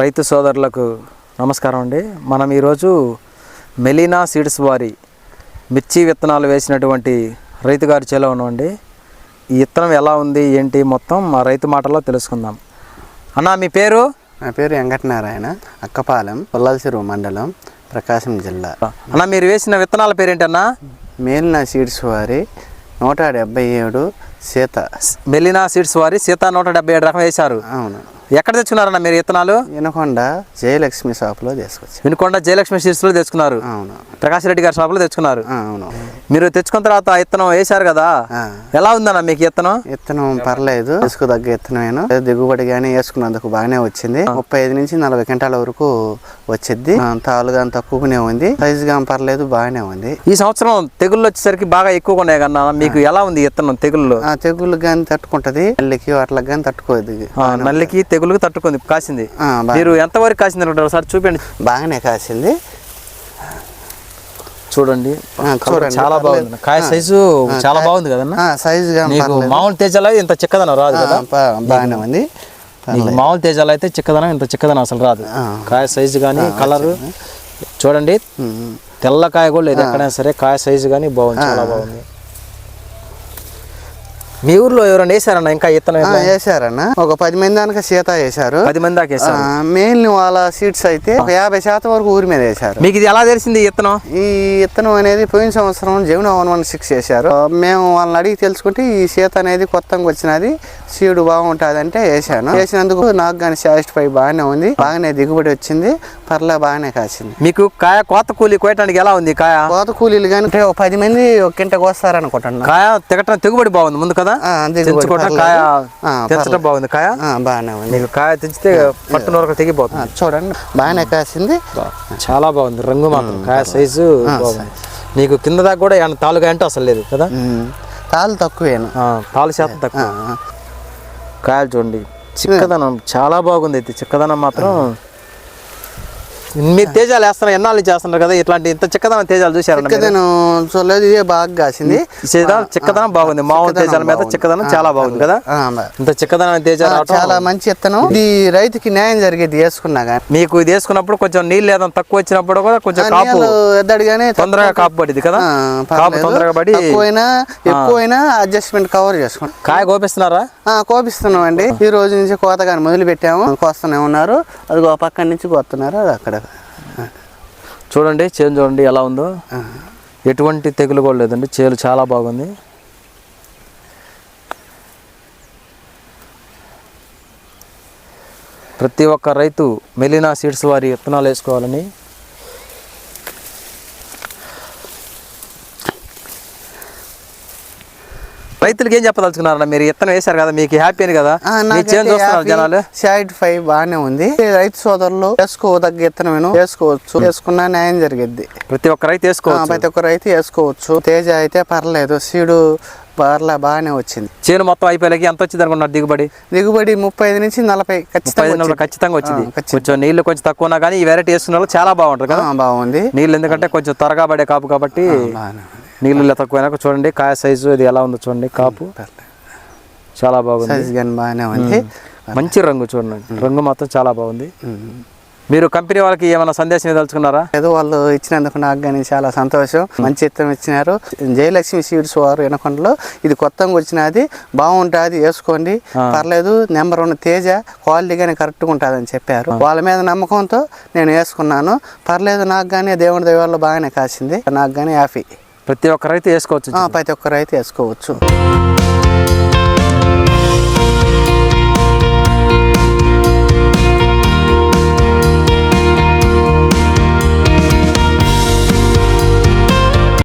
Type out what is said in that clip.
రైతు సోదరులకు నమస్కారం అండి. మనం ఈరోజు మెలీనా సీడ్స్ వారి మిర్చి విత్తనాలు వేసినటువంటి రైతు గారి చేలో ఉన్నామండి ఈ విత్తనం ఎలా ఉంది ఏంటి మొత్తం మా రైతు మాటల్లో తెలుసుకుందాం. అన్న మీ పేరు? నా పేరు వెంకటనారాయణ అక్కపాలెం పొల్లాల్సిరు మండలం ప్రకాశం జిల్లా. అన్న మీరు వేసిన విత్తనాల పేరేంటన్నా మేలిన సీడ్స్ వారి నూట డెబ్బై ఏడు సీత. మెలీనా సీడ్స్ వారి సీతా నూట డెబ్బై ఏడు రకం వేశారు. అవును. ఎక్కడ తెచ్చుకున్నారన్న మీరు విత్తనాలు? వినకొండ జయలక్ష్మి షాప్లో తీసుకొచ్చి వినుకొండ జయలక్ష్మి సీడ్స్లో తెచ్చుకున్నారు. అవును. ప్రకాష్ రెడ్డి గారి షాప్లో తెచ్చుకున్నారు. అవును. మీరు తెచ్చుకున్న తర్వాత ఆ విత్తనం వేశారు కదా. ఎలా ఉందన్న మీకు విత్తనం విత్తనం పర్లేదు. వేసుకు తగ్గ విత్తనమేను దిగుబడి కానీ వేసుకున్నందుకు బాగానే వచ్చింది. ముప్పై ఐదు నుంచి నలభై క్వింటాల వరకు వచ్చింది ఆ, తాలు కానీ తక్కువనే ఉంది. సైజు కానీ పర్లేదు బాగానే ఉంది. ఈ సంవత్సరం తెగుళ్ళు వచ్చేసరికి బాగా ఎక్కువగా ఉన్నాయి కన్నా మీకు ఎలా ఉంది విత్తనం తెగుళ్ళు? ఆ తెగుళ్ళకి కానీ తట్టుకుంటది నల్లికి వాటికి కానీ తట్టుకోదు. నల్లికి తెగులుకి తట్టుకుంది కాసింది. మీరు ఎంతవరకు కాసింది అనుకుంటారు? ఒకసారి చూపండి. బాగానే కాసింది. చూడండి. చాలా. బాగుంది. కాయ సైజు చాలా బాగుంది కదన్న? ఆ, సైజు మామూలు తేజాలు ఇంత చిక్కదనం రాదు కదా? బాగానే ఉంది. మామూలు తేజాలు అయితే చిక్కదనం ఇంత చిక్కదనం అసలు రాదు. కాయ సైజు కానీ కలర్. చూడండి. తెల్ల కాయ కూడా లేదు. ఎక్కడైనా సరే కాయ సైజు కానీ బాగుంది చాలా బాగుంది. మీ ఊర్లో ఎవరైనా వేసారన్న ఇంకా ఇత్తనం ఆ, వేశారన్న. ఒక పది మంది దానికి సీత వేశారు. పది మంది దాకా వేసారు మెయిన్ వాళ్ళ సీట్స్ అయితే ఒక యాభై శాతం వరకు ఊరి మీద వేశారు. మీకు ఇది ఎలా తెలిసింది ఈ ఇత్తనం ఈ విత్తనం అనేది పోయిన సంవత్సరం జమున వన్ వన్ సిక్స్ చేశారు మేము వాళ్ళని అడిగి తెలుసుకుంటే ఈ సీత అనేది కొత్తగా వచ్చినది సీడు బాగుంటుంది అంటే వేసాను వేసినందుకు నాకు కానీ సాటిస్ఫై బాగానే ఉంది. బాగానే దిగుబడి వచ్చింది. పర్లే బాగానే కాసింది. మీకు కాయ కోత కూలి కోయటానికి ఎలా ఉంది కాయ? కోత కూలీలు కానీ ఒక పది మంది ఒక కింటకు వస్తారనుకుంటున్నా. కాయ తెగటం తెగుబడి బాగుంది. ముందు కదా దిగుబడి తెంచుకోవటం. కాయ తెంచడం బాగుంది కాయ? బాగానే ఉంది. నీకు కాయ తెంచితే పట్టున వరకు తెగిపోతుంది. చూడండి. బాగానే కాసింది. చాలా బాగుంది రంగు మాత్రం. కాయ సైజు బాగుంది. నీకు కింద దాకా కూడా తాలుగా అంటే అసలు లేదు కదా. తాళ్ళు తక్కువేను. తాలు శాతం తక్కువ. కాయలు చూడండి. చిక్కదనం చాలా బాగుంది అయితే. చిక్కదనం మాత్రం మీరు తేజాలు వేస్తున్నారు ఎన్నాళ్ళు చేస్తున్నారు కదా? ఇట్లాంటి ఇంత చిక్కదనం తేజాలు చూసారు చిక్కదనం చూడలేదు ఇదే బాగా కాసింది. చిక్కదనం బాగుంది. మామూలు తేజాల మీద చిక్కదనం చాలా బాగుంది కదా? ఇంత చిక్కదనం తేజాలు చాలా మంచి ఇత్తనం ఇది రైతుకి న్యాయం జరిగేది వేసుకున్నా కానీ. మీకు ఇది వేసుకున్నప్పుడు కొంచెం నీళ్ళు ఏదైనా తక్కువ వచ్చినప్పుడు కూడా కొంచెం కాపు ఎద్దడిగానే తొందరగా కాపు పడింది కదా? కాపు తొందరగా పడి ఎక్కువైనా ఎక్కువైనా అడ్జస్ట్మెంట్ కవర్ చేసుకుంటాం కాయ కోపిస్తున్నారా? కోపిస్తున్నాం అండి ఈ రోజు నుంచి కోతగాని మొదలు పెట్టాము కోస్తూనే ఉన్నారు. అది పక్కన నుంచి కోస్తున్నారు. అది అక్కడ. చూడండి చేను చూడండి ఎలా ఉందో. ఎటువంటి తెగులు కూడా లేదండి. చేలు చాలా బాగుంది. ప్రతి ఒక్క రైతు మెలినా సీడ్స్ వారి విత్తనాలు వేసుకోవాలని రైతులకి ఏం చెప్పదలుచుకున్నారన్న మీరు? విత్తనం వేశారు కదా మీకు హ్యాపీ అని కదా? జనాలు? ఫైవ్ బాగానే ఉంది. రైతు సోదరులు వేసుకోదగ్గ ఇత్తనమేను వేసుకోవచ్చు. వేసుకున్నా న్యాయం జరిగిద్ది. ప్రతి ఒక్క రైతు వేసుకోవచ్చు. ప్రతి ఒక్క రైతు వేసుకోవచ్చు. తేజ అయితే పర్లేదు సీడు పర్లే బాగానే వచ్చింది. చేను మొత్తం అయిపోయేకి ఎంత వచ్చింది అనుకున్నారు దిగుబడి? దిగుబడి ముప్పై ఐదు నుంచి నలభై ఖచ్చితంగా. ఖచ్చితంగా వచ్చింది. కొంచెం నీళ్ళు కొంచెం తక్కువ ఉన్నా కానీ ఈ వెరైటీ వేసుకున్న వాళ్ళు చాలా బాగుంటుంది కదా. బాగుంది. నీళ్ళు ఎందుకంటే కొంచెం త్వరగా పడే కాపు కాబట్టి. నీళ్ళు ఇలా తక్కువైనా చూడండి కాయ సైజు ఇది ఎలా ఉందో చూడండి కాపు. చాలా బాగుంది. సైజ్ కానీ బాగానే ఉంది. మంచి రంగు చూడండి. రంగు మాత్రం చాలా బాగుంది. మీరు కంపెనీ వాళ్ళకి ఏమైనా సందేశం ఇవ్వదలుచుకున్నారా ఏదో వాళ్ళు ఇచ్చినందుకు నాకు కానీ చాలా సంతోషం. మంచి ఇత్తనం ఇచ్చినారు. జయలక్ష్మి సీడ్స్ వారు వినకొండలో ఇది కొత్తగా వచ్చినది బాగుంటుంది వేసుకోండి. పర్లేదు నెంబర్ వన్ తేజ క్వాలిటీ కానీ కరెక్ట్గా ఉంటుందని చెప్పారు. వాళ్ళ మీద నమ్మకంతో నేను వేసుకున్నాను. పర్లేదు నాకు కానీ దేవుడి దైవాల్లో బాగానే కాసింది. నాకు కానీ హ్యాపీ. ప్రతి ఒక్క రైతు వేసుకోవచ్చు ప్రతి ఒక్క రైతు వేసుకోవచ్చు.